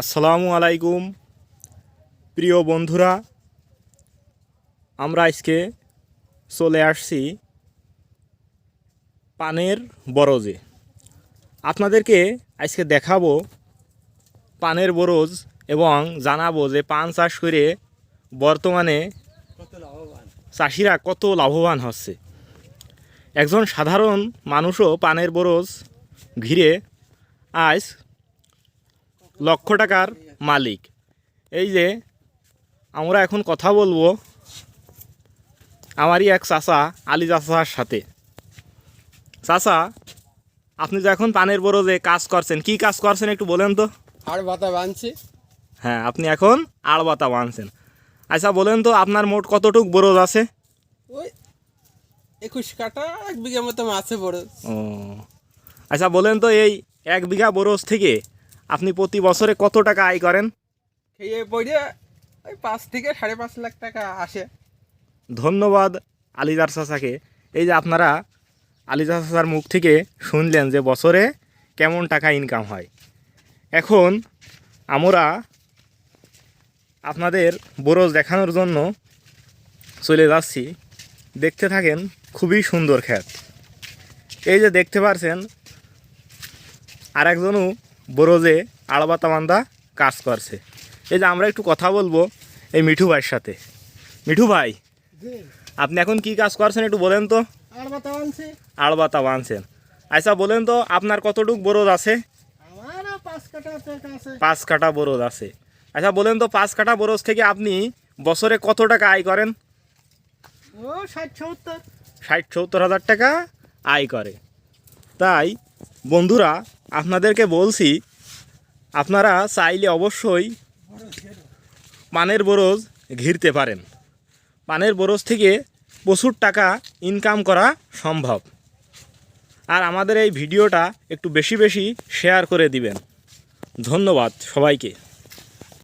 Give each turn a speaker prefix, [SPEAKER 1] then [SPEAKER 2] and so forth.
[SPEAKER 1] আসসালামু আলাইকুম। প্রিয় বন্ধুরা, আমরা আজকে চলে আসছি পানের বরজে। আপনাদেরকে আজকে দেখাবো পানের বরজ এবং জানাব যে পান চাষ করে বর্তমানে চাষিরা কত লাভবান হচ্ছে। একজন সাধারণ মানুষও পানের বরজ ঘিরে আজ লক্ষ টাকার মালিক। এই যে আমরা এখন কথা বলব আমারই এক চাচা আলী চাচার সাথে। চাচা আপনি যে এখন পানের বরজে কাজ করছেন কি কাজ করছেন একটু বলেন তো।
[SPEAKER 2] আর বাতা বানছি।
[SPEAKER 1] হ্যাঁ আপনি এখন আড়বাতা বানছেন। আচ্ছা বলেন তো আপনার মোট কতটুক বরজ আছে?
[SPEAKER 2] ওই একুশ কাটা এক বিঘা মতো আছে বড়
[SPEAKER 1] ও আচ্ছা বলেন তো এই এক বিঘা বরজ থেকে আপনি প্রতি বছরে কত টাকা আয় করেন?
[SPEAKER 2] খেয়ে পড়ে ওই পাঁচ থেকে সাড়ে পাঁচ লাখ টাকা আসে।
[SPEAKER 1] ধন্যবাদ আলিদার চাচাকে। এই যে আপনারা আলিদার চাচার মুখ থেকে শুনলেন যে বছরে কেমন টাকা ইনকাম হয়। এখন আমরা আপনাদের বরজ দেখানোর জন্য চলে যাচ্ছি। দেখতে থাকেন খুবই সুন্দর ক্ষেত। এই যে দেখতে পারছেন আরেকজনও বরজে আড়বাতা বান্ধা কাজ করছে। এই যে আমরা একটু কথা বলব এই মিঠু ভাইয়ের সাথে। মিঠু ভাই আপনি এখন কি কাজ করছেন একটু বলেন তো। আড়বাতা বানছেন। আচ্ছা বলেন তো আপনার কতটুক বরজ আছে?
[SPEAKER 2] পাঁচ কাটা
[SPEAKER 1] বরজ আছে। আচ্ছা বলেন তো পাঁচ কাটা বরজ থেকে আপনি বছরে কত টাকা আয় করেন? ষাট সত্তর হাজার টাকা আয় করে। তাই বন্ধুরা আপনাদেরকে বলছি, আপনারা চাইলে অবশ্যই পানের বরজ ঘিরতে পারেন। পানের বরজ থেকে প্রচুর টাকা ইনকাম করা সম্ভব। আর আমাদের এই ভিডিওটা একটু বেশি বেশি শেয়ার করে দিবেন। ধন্যবাদ সবাইকে।